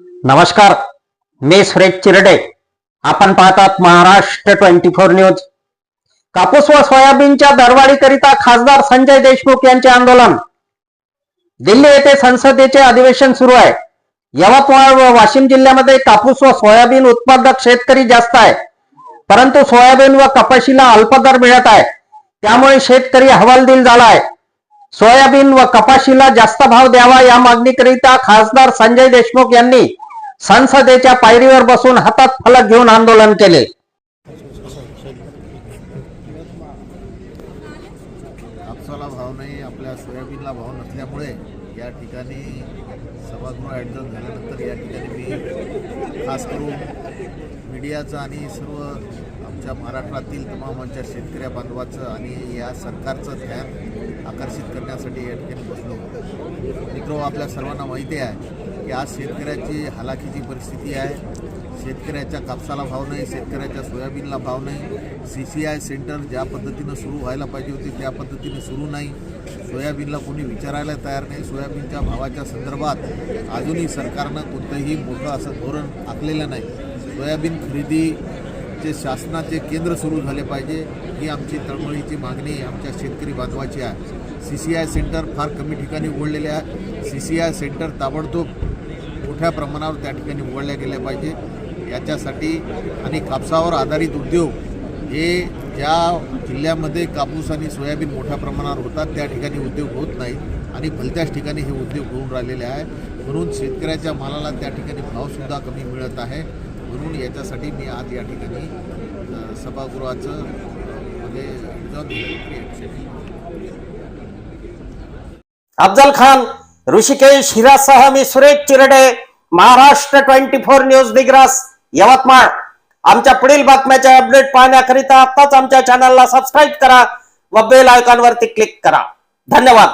नमस्कार. मी सुरेश चिरडे. आपण पाहतात महाराष्ट्र ट्वेंटी फोर न्यूज. कापूस व सोयाबीनच्या दरवाढीकरिता खासदार संजय देशमुख यांचे आंदोलन. दिल्ली येथे संसदेचे अधिवेशन सुरू आहे. यवतमाळ व वाशिम जिल्ह्यामध्ये कापूस व सोयाबीन उत्पादक शेतकरी जास्त आहे. परंतु सोयाबीन व कपाशीला अल्पदर मिळत आहे. त्यामुळे शेतकरी हवालदिल झाला आहे. सोयाबीन व कपाशीला जास्त भाव द्यावा या मागणीकरिता खासदार संजय देशमुख यांनी संसदेच्या पायरीवर बसून हातात फलक घेऊन आंदोलन केले. कापसाला भाव नाही आपल्या सोयाबीनला भाव नसल्यामुळे या ठिकाणी सभागृह ॲडजस्ट झाल्यानंतर या ठिकाणी मी खास करून मीडियाचा आणि सर्व आमच्या महाराष्ट्रातील तमाम आमच्या शेतकऱ्या बांधवाचं आणि या सरकारचं ध्यान आकर्षित करण्यासाठी या ठिकाणी बसलो. मित्र आपल्या सर्वांना माहिती आहे की आज शेतकऱ्याची हालाखीची परिस्थिती आहे. शेतकऱ्याच्या कापसाला भाव नाही शेतकऱ्याच्या सोयाबीनला भाव नाही. सी सी आय सेंटर ज्या पद्धतीनं सुरू व्हायला पाहिजे होती त्या पद्धतीने सुरू नाही. सोयाबीनला कोणी विचारायला तयार नाही. सोयाबीनच्या भावाच्या संदर्भात अजूनही सरकारनं कोणतंही मोठं असं धोरण आखलेलं नाही. सोयाबीन खरेदी जे शासनाचे केंद्र सुरू झाले पाहिजे ही आमची तळमळीची मागणी आमच्या शेतकरी बांधवाची आहे. सी सी आय सेंटर फार कमी ठिकाणी उघडलेले आहे. सी सी आय सेंटर ताबडतोब मोठ्या प्रमाणावर त्या ठिकाणी उघडल्या गेल्या पाहिजे. याच्यासाठी आणि कापसावर आधारित उद्योग हे ज्या जिल्ह्यामध्ये कापूस आणि सोयाबीन मोठ्या प्रमाणावर होतात त्या ठिकाणी उद्योग होत नाहीत आणि भलत्याच ठिकाणी हे उद्योग होऊन राहिलेले आहे. म्हणून शेतकऱ्याच्या मालाला त्या ठिकाणी भावसुद्धा कमी मिळत आहे. म्हणून याच्यासाठी मी आज या ठिकाणी सभागृहाचं म्हणजे अफजल खान ऋषिकेश हिरासह मी Suresh Chirde Maharashtra twenty four news Digras Yavatmal. आमच्या पुढील बातम्याचे अपडेट पाहण्याकरिता आताच आमच्या चॅनलला सबस्क्राईब करा व बेल आयकॉनवरती क्लिक करा. धन्यवाद.